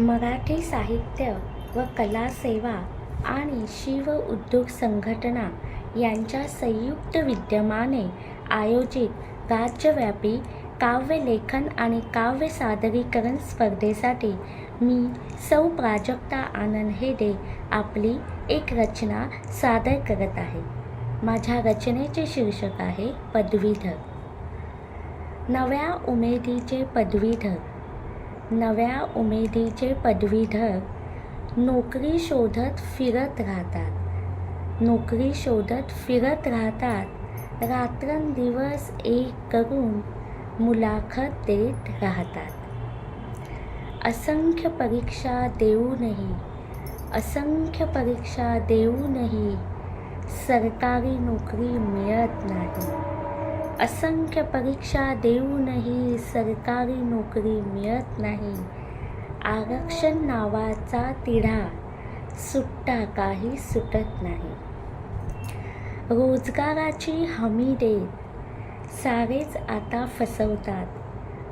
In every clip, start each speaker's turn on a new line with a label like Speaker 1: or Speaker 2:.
Speaker 1: मराठी साहित्य व कला सेवा आणि शिव उद्योग संघटना यांच्या संयुक्त विद्यमाने आयोजित राज्यव्यापी काव्यलेखन आणि काव्य सादरीकरण स्पर्धेसाठी मी सौ प्राजक्ता आनंद हेडे आपली एक रचना सादर करत आहे. माझ्या रचनेचे शीर्षक आहे पदवीधर. नव्या उमेदीचे पदवीधर. नव्या उमेदीचे पदवीधर. नोकरी शोधत फिरत राहतात. नोकरी शोधत फिरत राहतात. रात्रंदिवस एक करून मुलाखत देत राहतात. असंख्य परीक्षा देऊनही असंख्य परीक्षा देऊनही सरकारी नोकरी मिळत नाही. असंख्य परीक्षा देऊनही सरकारी नोकरी मिळत नाही. आरक्षण नावाचा तिढा सुट्टा काही सुटत नाही. रोजगाराची हमी देत सारेच आता फसवतात.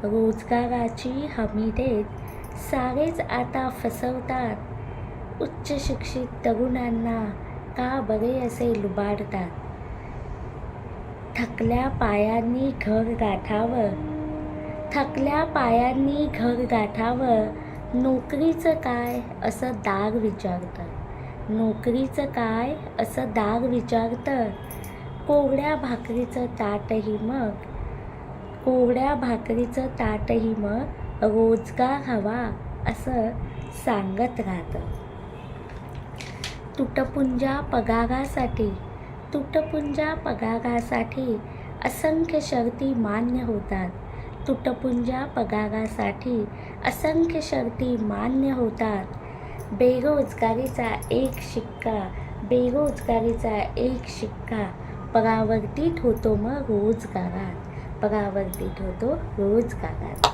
Speaker 1: रोजगाराची हमी देत सारेच आता फसवतात. उच्च शिक्षित तरुणांना का बरे असे लुबाडतात? थकल्या पायांनी घर गाठावं. थकल्या पायांनी घर गाठावं. नोकरीचं काय असं दाग विचारतं. नोकरीचं काय असं दाग विचारतं. कोवड्या भाकरीचं ताटही मग. कोवड्या भाकरीचं ताटही मग. रोजगार हवा असं सांगत राहतं. तुटपुंजा पगारासाठी तुटपुंजा पगागासाठी असंख्य शर्ती मान्य होतात. तुटपुंजा पगागासाठी असंख्य शर्ती मान्य होतात. बेरोजगारीचा एक शिक्का बेरोजगारीचा एक शिक्का. परावर्तित होतो मग रोजगारात. परावर्तित होतो रोजगारात.